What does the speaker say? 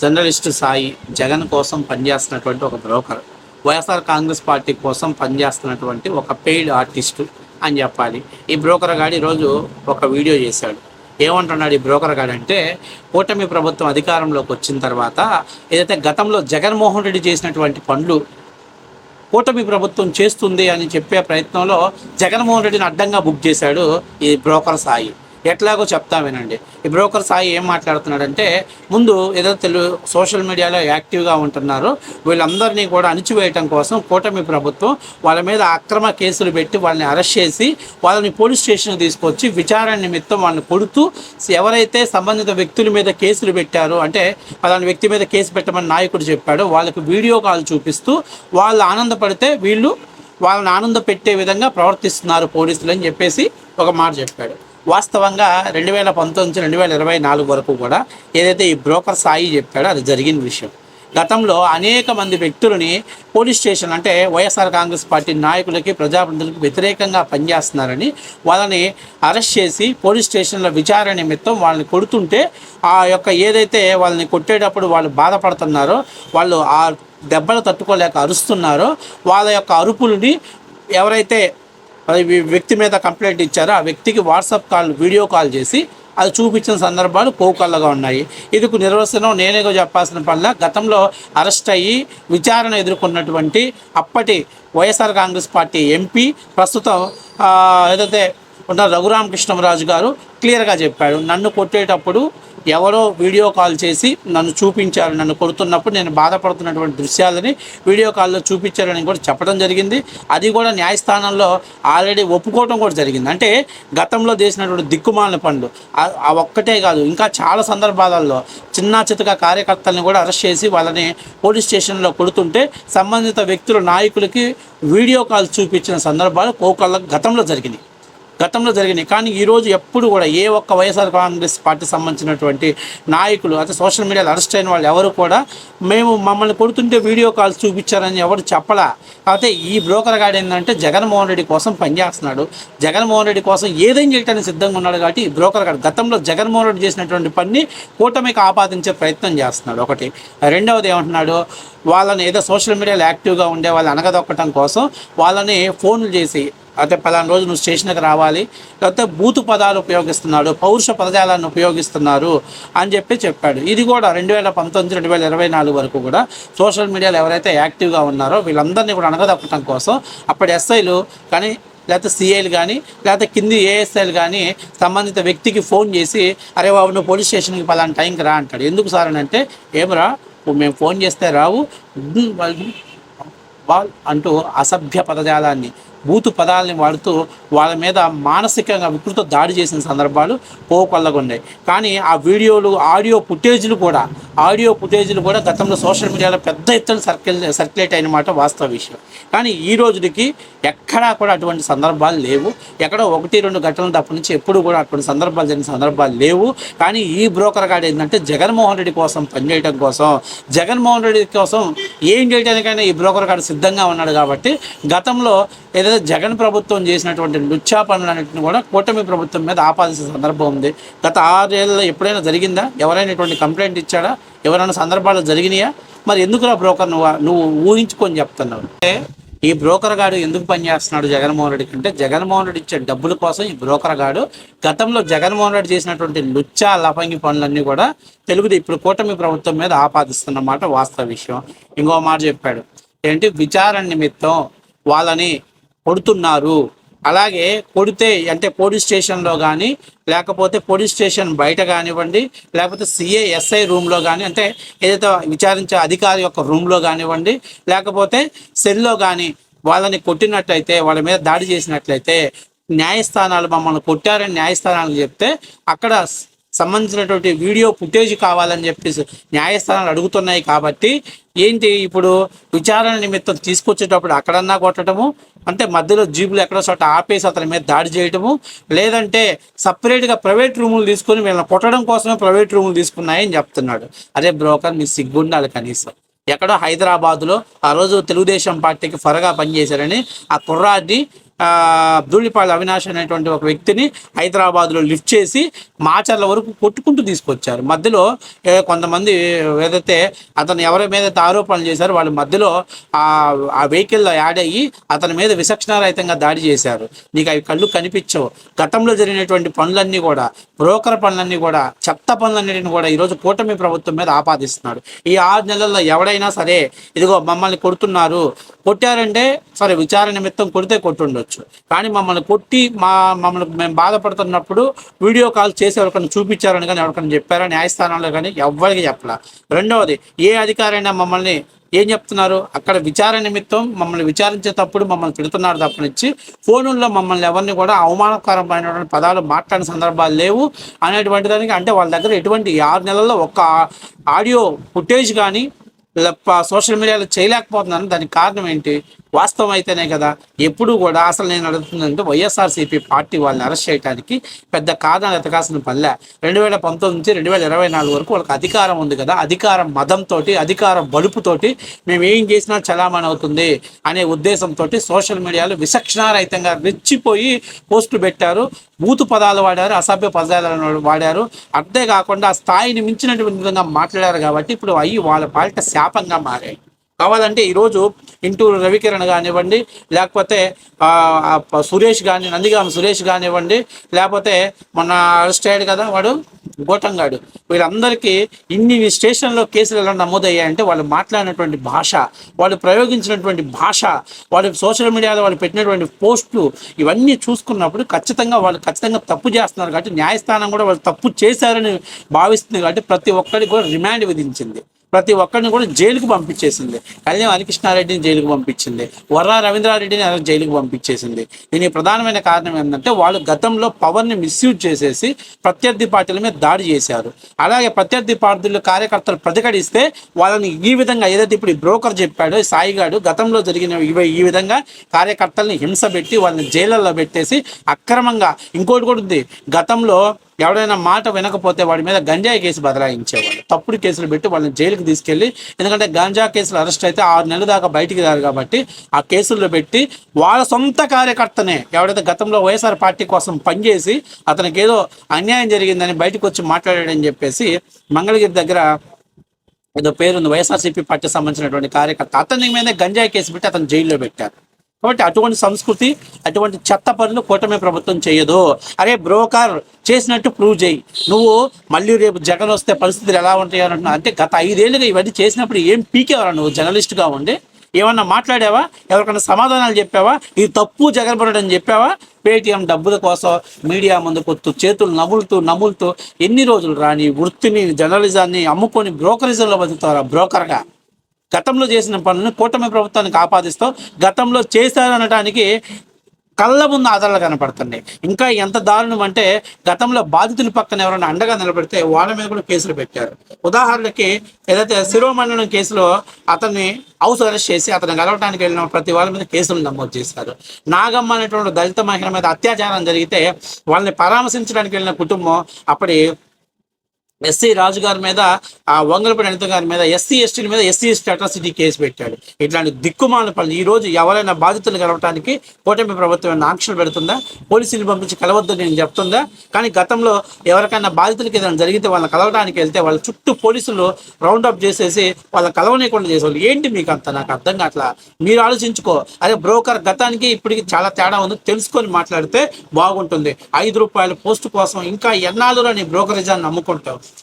Journalist Sai Jagan కోసం పనిచేస్తున్నటువంటి ఒక బ్రోకర్. వైఎస్ఆర్ కాంగ్రెస్ పార్టీ కోసం పనిచేస్తున్నటువంటి ఒక పెయిడ్ ఆర్టిస్టు అని చెప్పాలి. ఈ బ్రోకర్ గాడు ఈరోజు ఒక వీడియో చేశాడు. ఏమంటున్నాడు ఈ బ్రోకర్ గాడు అంటే కూటమి ప్రభుత్వం అధికారంలోకి వచ్చిన తర్వాత ఏదైతే గతంలో జగన్మోహన్ రెడ్డి చేసినటువంటి పనులు కూటమి ప్రభుత్వం చేస్తుంది అని చెప్పే ప్రయత్నంలో జగన్మోహన్ రెడ్డిని అడ్డంగా బుక్ చేశాడు ఈ బ్రోకర్ సాయి. ఎట్లాగో చెప్తా వినండి. ఈ బ్రోకర్ సాయి ఏం మాట్లాడుతున్నాడంటే ముందు ఏదో తెలు సోషల్ మీడియాలో యాక్టివ్గా ఉంటున్నారు. వీళ్ళందరినీ కూడా అణిచివేయటం కోసం కూటమి ప్రభుత్వం వాళ్ళ మీద అక్రమ కేసులు పెట్టి వాళ్ళని అరెస్ట్ చేసి వాళ్ళని పోలీస్ స్టేషన్కి తీసుకొచ్చి విచారణ నిమిత్తం వాళ్ళని కొడుతూ ఎవరైతే సంబంధిత వ్యక్తుల మీద కేసులు పెట్టారో అంటే పలాని వ్యక్తి మీద కేసు పెట్టమని నాయకుడు చెప్పాడో వాళ్ళకి వీడియో కాల్ చూపిస్తూ వాళ్ళు ఆనందపడితే వీళ్ళు వాళ్ళని ఆనంద పెట్టే విధంగా ప్రవర్తిస్తున్నారు పోలీసులు అని చెప్పేసి ఒక మాట చెప్పాడు. వాస్తవంగా రెండు వేల పంతొమ్మిది నుంచి రెండు వేల ఇరవై నాలుగు వరకు కూడా ఏదైతే ఈ బ్రోకర్ సాయి చెప్పాడో అది జరిగిన విషయం. గతంలో అనేక మంది వ్యక్తులని పోలీస్ స్టేషన్ అంటే వైఎస్ఆర్ కాంగ్రెస్ పార్టీ నాయకులకి ప్రజాప్రతినిధులకు వ్యతిరేకంగా పనిచేస్తున్నారని వాళ్ళని అరెస్ట్ చేసి పోలీస్ స్టేషన్లో విచారణ నిమిత్తం వాళ్ళని కొడుతుంటే ఆ యొక్క ఏదైతే వాళ్ళని కొట్టేటప్పుడు వాళ్ళు బాధపడుతున్నారో వాళ్ళు ఆ దెబ్బలు తట్టుకోలేక అరుస్తున్నారో వాళ్ళ యొక్క అరుపులని ఎవరైతే వ్యక్తి మీద కంప్లైంట్ ఇచ్చారు. ఆ వ్యక్తికి వాట్సాప్ కాల్ వీడియో కాల్ చేసి అది చూపించిన సందర్భాలు కోకల్లగా ఉన్నాయి. ఇదికు నిర్వసనం నేనే చెప్పాల్సిన పనిలా గతంలో అరెస్ట్ అయ్యి విచారణ ఎదుర్కొన్నటువంటి అప్పటి వైఎస్ఆర్ కాంగ్రెస్ పార్టీ ఎంపీ ప్రస్తుతం ఏదైతే ఉన్న రఘురామకృష్ణరాజు గారు క్లియర్గా చెప్పాడు. నన్ను కొట్టేటప్పుడు ఎవరో వీడియో కాల్ చేసి నన్ను చూపించారు నన్ను కొడుతున్నప్పుడు నేను బాధపడుతున్నటువంటి దృశ్యాలని వీడియో కాల్లో చూపించారని కూడా చెప్పడం జరిగింది. అది కూడా న్యాయస్థానంలో ఆల్రెడీ ఒప్పుకోవడం కూడా జరిగింది. అంటే గతంలో చేసినటువంటి దిక్కుమాలిన పనులు ఆ- ఒక్కటే కాదు ఇంకా చాలా సందర్భాలలో చిన్న చితక కార్యకర్తల్ని కూడా అరెస్ట్ చేసి వాళ్ళని పోలీస్ స్టేషన్లో కొడుతుంటే సంబంధిత వ్యక్తుల నాయకులకి వీడియో కాల్ చూపించిన సందర్భాలు కోకళ్ళ గతంలో జరిగినాయి. గతంలో జరిగినాయి. కానీ ఈరోజు ఎప్పుడు కూడా ఏ ఒక్క వైఎస్ఆర్ కాంగ్రెస్ పార్టీ సంబంధించినటువంటి నాయకులు అయితే సోషల్ మీడియాలో అరెస్ట్ అయిన వాళ్ళు ఎవరు కూడా మేము మమ్మల్ని కొడుతుంటే వీడియో కాల్స్ చూపించారని ఎవరు చెప్పలా. కాకపోతే ఈ బ్రోకర్ గాడు ఏంటంటే జగన్మోహన్ రెడ్డి కోసం పనిచేస్తున్నాడు జగన్మోహన్ రెడ్డి కోసం ఏదైనా చేయడానికి సిద్ధంగా ఉన్నాడు కాబట్టి ఈ బ్రోకర్ గాడు గతంలో జగన్మోహన్ రెడ్డి చేసినటువంటి పని కూటమికి ఆపాదించే ప్రయత్నం చేస్తున్నాడు. ఒకటి. రెండవది ఏమంటున్నాడు? వాళ్ళని ఏదో సోషల్ మీడియాలో యాక్టివ్గా ఉండే వాళ్ళు అనగదొక్కటం కోసం వాళ్ళని ఫోన్లు చేసి అయితే పలానా రోజు నువ్వు స్టేషన్కి రావాలి లేకపోతే బూతు పదాలు ఉపయోగిస్తున్నాడు పౌరుష పదజాలాన్ని ఉపయోగిస్తున్నారు అని చెప్పి చెప్పాడు. ఇది కూడా రెండు వేల పంతొమ్మిది రెండు వేల ఇరవై నాలుగు వరకు కూడా సోషల్ మీడియాలో ఎవరైతే యాక్టివ్గా ఉన్నారో వీళ్ళందరినీ కూడా అనగదొక్కటం కోసం అప్పటి ఎస్ఐలు కానీ లేకపోతే సిఐలు కానీ లేకపోతే కింది ఏఎస్ఐలు కానీ సంబంధిత వ్యక్తికి ఫోన్ చేసి అరే బాబు నువ్వు పోలీస్ స్టేషన్కి పలానా టైంకి రా అంటాడు. ఎందుకు సార్ అని అంటే ఏమరా మేము ఫోన్ చేస్తే రావు బాల్ అంటూ అసభ్య పదజాలాన్ని బూతు పదాలని వాడుతూ వాళ్ళ మీద మానసికంగా వికృత దాడి చేసిన సందర్భాలు పోకొల్లగొన్నాయి కానీ ఆ వీడియోలు ఆడియో ఫుటేజ్లు కూడా ఆడియో ఫుటేజ్లు కూడా గతంలో సోషల్ మీడియాలో పెద్ద ఎత్తున సర్కిల్ సర్క్యులేట్ అయిన మాట వాస్తవ విషయం. కానీ ఈ రోజుకి ఎక్కడా కూడా అటువంటి సందర్భాలు లేవు. ఎక్కడో ఒకటి రెండు ఘటనలు తప్ప నుంచి ఎప్పుడు కూడా అటువంటి సందర్భాలు జరిగిన సందర్భాలు లేవు. కానీ ఈ బ్రోకర్ గాడు ఏంటంటే జగన్మోహన్ రెడ్డి కోసం పనిచేయడం కోసం జగన్మోహన్ రెడ్డి కోసం ఏం చేయడానికైనా ఈ బ్రోకర్ గాడు సిద్ధంగా ఉన్నాడు కాబట్టి గతంలో లేదా జగన్ ప్రభుత్వం చేసినటువంటి లుచ్చా పనులన్నింటిని కూడా కూటమి ప్రభుత్వం మీద ఆపాదించిన సందర్భం ఉంది. గత ఆరేళ్ళలో ఎప్పుడైనా జరిగిందా? ఎవరైనా ఇటువంటి కంప్లైంట్ ఇచ్చాడా? ఎవరైనా సందర్భాలు జరిగినాయా? మరి ఎందుకురా బ్రోకర్ నువ్వు నువ్వు ఊహించుకొని చెప్తున్నావు? అంటే ఈ బ్రోకర్ గాడు ఎందుకు పనిచేస్తున్నాడు జగన్మోహన్ రెడ్డికి అంటే జగన్మోహన్ రెడ్డి ఇచ్చే డబ్బుల కోసం ఈ బ్రోకర్ గాడు గతంలో జగన్మోహన్ రెడ్డి చేసినటువంటి లుచ్చా లఫంగి పనులన్నీ కూడా తెలుగుది ఇప్పుడు కూటమి ప్రభుత్వం మీద ఆపాదిస్తున్నమాట వాస్తవ విషయం. ఇంకో మాట చెప్పాడు. ఏంటి? విచారణ నిమిత్తం వాళ్ళని కొడుతున్నారు. అలాగే కొడితే అంటే పోలీస్ స్టేషన్లో కానీ లేకపోతే పోలీస్ స్టేషన్ బయట కానివ్వండి లేకపోతే సిఏ ఎస్ఐ రూమ్లో కానీ అంటే ఏదైతే విచారించే అధికారి యొక్క రూమ్లో కానివ్వండి లేకపోతే సెల్లో కానీ వాళ్ళని కొట్టినట్లయితే వాళ్ళ మీద దాడి చేసినట్లయితే న్యాయస్థానాలు మమ్మల్ని కొట్టారని న్యాయస్థానాలు చెప్తే అక్కడ సంబంధించినటువంటి వీడియో ఫుటేజ్ కావాలని చెప్పేసి న్యాయస్థానాలు అడుగుతున్నాయి కాబట్టి ఏంటి ఇప్పుడు విచారణ నిమిత్తం తీసుకొచ్చేటప్పుడు అక్కడన్నా కొట్టడము? అంటే మధ్యలో జీబులు ఎక్కడో చోట ఆపేసి అతని మీద దాడి చేయటము లేదంటే సపరేట్గా ప్రైవేట్ రూములు తీసుకొని వీళ్ళని కొట్టడం కోసమే ప్రైవేట్ రూములు తీసుకున్నాయని చెప్తున్నాడు. అదే బ్రోకర్ మీ సిగ్గుండాలి కనీసం. ఎక్కడో హైదరాబాద్లో ఆ రోజు తెలుగుదేశం పార్టీకి త్వరగా పనిచేశారని ఆ కుర్రాడిని ధూళిపాళ అవినాష్ అనేటువంటి ఒక వ్యక్తిని హైదరాబాద్లో లిఫ్ట్ చేసి మాచర్ల వరకు కొట్టుకుంటూ తీసుకొచ్చారు. మధ్యలో కొంతమంది ఏదైతే అతను ఎవరి మీద ఆరోపణలు చేశారో వాళ్ళ మధ్యలో ఆ ఆ వెహికల్లో యాడ్ అయ్యి అతని మీద విచక్షణారహితంగా దాడి చేశారు. నీకు అవి కళ్ళు కనిపించవు. గతంలో జరిగినటువంటి పనులన్నీ కూడా బ్రోకర్ పనులన్నీ కూడా చెత్త పనులన్నిటిని కూడా ఈరోజు కూటమి ప్రభుత్వం మీద ఆపాదిస్తున్నాడు. ఈ ఆరు నెలల్లో ఎవడైనా సరే ఇదిగో మమ్మల్ని కొడుతున్నారు కొట్టారంటే సరే విచారణ నిమిత్తం కొడితే కొట్టుండొచ్చు. కానీ మమ్మల్ని కొట్టి మా మమ్మల్ని మేము బాధపడుతున్నప్పుడు వీడియో కాల్ చేసి ఎవరికైనా చూపించారని కానీ ఎవరికైనా చెప్పారా? న్యాయస్థానంలో కానీ ఎవ్వరికి చెప్పలా. రెండవది ఏ అధికారైనా మమ్మల్ని ఏం చెప్తున్నారు? అక్కడ విచారణ నిమిత్తం మమ్మల్ని విచారించేటప్పుడు మమ్మల్ని తిడుతున్నారు తప్పనిచ్చి ఫోనుల్లో మమ్మల్ని ఎవరిని కూడా అవమానకరమైనటువంటి పదాలు మాట్లాడిన సందర్భాలు లేవు అనేటువంటి దానికి అంటే వాళ్ళ దగ్గర ఎటువంటి ఆరు నెలల్లో ఒక్క ఆడియో ఫుటేజ్ కానీ సోషల్ మీడియాలో చేయలేకపోతున్నాను. దానికి కారణం ఏంటి? వాస్తవం అయితేనే కదా ఎప్పుడు కూడా అసలు నేను అడుగుతుందంటే వైఎస్ఆర్సీపీ పార్టీ వాళ్ళని అరెస్ట్ చేయడానికి పెద్ద కారణాలు ఎతకాల్సిన పనిలే. రెండు వేల పంతొమ్మిది నుంచి రెండు వేల ఇరవై నాలుగు వరకు వాళ్ళకి అధికారం ఉంది కదా అధికారం మదంతో అధికారం బలుపుతోటి మేము ఏం చేసినా చలామణి అవుతుంది అనే ఉద్దేశంతో సోషల్ మీడియాలో విచక్షణారహితంగా రెచ్చిపోయి పోస్టులు పెట్టారు. బూతు పదాలు వాడారు అసభ్య పదాలు వాడారు. అంతేకాకుండా ఆ స్థాయిని మించినటువంటి విధంగా మాట్లాడారు కాబట్టి ఇప్పుడు అయ్యి వాళ్ళ పాలిట శాపంగా మారాయి కావాలంటే ఈరోజు ఇంటూరు రవికిరణ్ కానివ్వండి లేకపోతే సురేష్ కాని నందిగామ సురేష్ కానివ్వండి లేకపోతే మొన్న అరెస్ట్ అయ్యాడు కదా వాడు గోటంగాడు. వీళ్ళందరికీ ఇన్ని స్టేషన్లో కేసులు ఎలా నమోదయ్యాయంటే వాళ్ళు మాట్లాడినటువంటి భాష వాళ్ళు ప్రయోగించినటువంటి భాష వాళ్ళు సోషల్ మీడియాలో వాళ్ళు పెట్టినటువంటి పోస్టులు ఇవన్నీ చూసుకున్నప్పుడు ఖచ్చితంగా వాళ్ళు ఖచ్చితంగా తప్పు చేస్తున్నారు కాబట్టి న్యాయస్థానం కూడా వాళ్ళు తప్పు చేశారని భావిస్తుంది కాబట్టి ప్రతి ఒక్కరికి కూడా రిమాండ్ విధించింది. ప్రతి ఒక్కరిని కూడా జైలుకు పంపించేసింది. కళ్యాణ్ హరికృష్ణారెడ్డిని జైలుకు పంపించింది. వర్రా రవీంద్రారెడ్డిని జైలుకు పంపించేసింది. దీనికి ప్రధానమైన కారణం ఏంటంటే వాళ్ళు గతంలో పవర్ని మిస్యూజ్ చేసేసి ప్రత్యర్థి పార్టీల మీద దాడి చేశారు. అలాగే ప్రత్యర్థి పార్టీలు కార్యకర్తలు ప్రతిఘటిస్తే వాళ్ళని ఈ విధంగా ఏదైతే ఇప్పుడు బ్రోకర్ చెప్పాడో సాయిగాడు గతంలో జరిగిన ఇవి ఈ విధంగా కార్యకర్తల్ని హింస పెట్టి వాళ్ళని జైళ్ళల్లో పెట్టేసి అక్రమంగా ఇంకోటి కూడా ఉంది. గతంలో ఎవడైనా మాట వినకపోతే వాడి మీద గంజాయి కేసు బదలాయించేవాళ్ళు. తప్పుడు కేసులు పెట్టి వాళ్ళని జైలుకి తీసుకెళ్ళి ఎందుకంటే గంజా కేసులు అరెస్ట్ అయితే ఆరు నెలల దాకా బయటికి రారు కాబట్టి ఆ కేసుల్లో పెట్టి వాళ్ళ సొంత కార్యకర్తనే ఎవడైతే గతంలో వైఎస్ఆర్ పార్టీ కోసం పనిచేసి అతనికి ఏదో అన్యాయం జరిగిందని బయటకు వచ్చి మాట్లాడాడని చెప్పేసి మంగళగిరి దగ్గర ఏదో పేరుంది వైఎస్ఆర్సీపీ పార్టీకి సంబంధించినటువంటి కార్యకర్త. అతని మీద గంజాయి కేసు పెట్టి అతను జైల్లో పెట్టారు. కాబట్టి అటువంటి సంస్కృతి అటువంటి చెత్త పనులు కూటమి ప్రభుత్వం చేయదు. అరే బ్రోకర్ చేసినట్టు ప్రూవ్ చేయి. నువ్వు మళ్ళీ రేపు జగన్ వస్తే పరిస్థితులు ఎలా ఉంటాయి అని అంటున్నా. అంటే గత ఐదేళ్ళుగా ఇవన్నీ చేసినప్పుడు ఏం పీకేవారా నువ్వు జర్నలిస్ట్గా ఉండి? ఏమన్నా మాట్లాడావా? ఎవరికైనా సమాధానాలు చెప్పావా? ఇది తప్పు జగన్మోహన్ అని చెప్పావా? పేటీఎం డబ్బుల కోసం మీడియా ముందుకు వస్తూ చేతులు నములుతూ నములుతూ ఎన్ని రోజులు రాని వృత్తిని జర్నలిజాన్ని అమ్ముకొని బ్రోకరిజంలో బతుకుతారా బ్రోకర్గా? గతంలో చేసిన పనులను కూటమి ప్రభుత్వానికి ఆపాదిస్తూ గతంలో చేశారనడానికి కళ్ళ ముందు ఆధారాలు కనపడుతున్నాయి. ఇంకా ఎంత దారుణం అంటే గతంలో బాధితుల పక్కన ఎవరైనా అండగా నిలబడితే వాళ్ళ మీద కూడా కేసులు పెట్టారు. ఉదాహరణకి ఏదైతే శిరోమండలం కేసులో అతన్ని హౌస్ అరెస్ట్ చేసి అతను గెలవడానికి వెళ్ళిన ప్రతి వాళ్ళ మీద కేసులు నమోదు చేశారు. నాగమ్మ అనేటువంటి దళిత మహిళ మీద అత్యాచారం జరిగితే వాళ్ళని పరామర్శించడానికి వెళ్ళిన కుటుంబం అప్పటి ఎస్సీ రాజు గారి మీద ఆ వంగలపడి అనిత గారి మీద ఎస్సీ ఎస్టీల మీద ఎస్సీ ఎస్టీ అట్రాసిటీ కేసు పెట్టాడు. ఇట్లాంటి దిక్కుమాల పనులు. ఈ రోజు ఎవరైనా బాధితులు కలవటానికి కూటమి ప్రభుత్వం ఏమైనా ఆంక్షలు పెడుతుందా? పోలీసులు పంపించి కలవద్దు నేను చెప్తుందా? కానీ గతంలో ఎవరికైనా బాధితులకి ఏదైనా జరిగితే వాళ్ళని కలవడానికి వెళ్తే వాళ్ళ చుట్టూ పోలీసులు రౌండ్ అప్ చేసేసి వాళ్ళ కలవనీయకుండా చేసేవాళ్ళు. ఏంటి మీకు అంత? నాకు అర్థం కావట్లా. మీరు ఆలోచించుకో. అదే బ్రోకర్ గతానికి ఇప్పటికి చాలా తేడా ఉంది. తెలుసుకొని మాట్లాడితే బాగుంటుంది. ఐదు రూపాయల పోస్ట్ కోసం ఇంకా ఎన్నాళ్ళు నీ బ్రోకరేజాన్ని నమ్ముకుంటావు?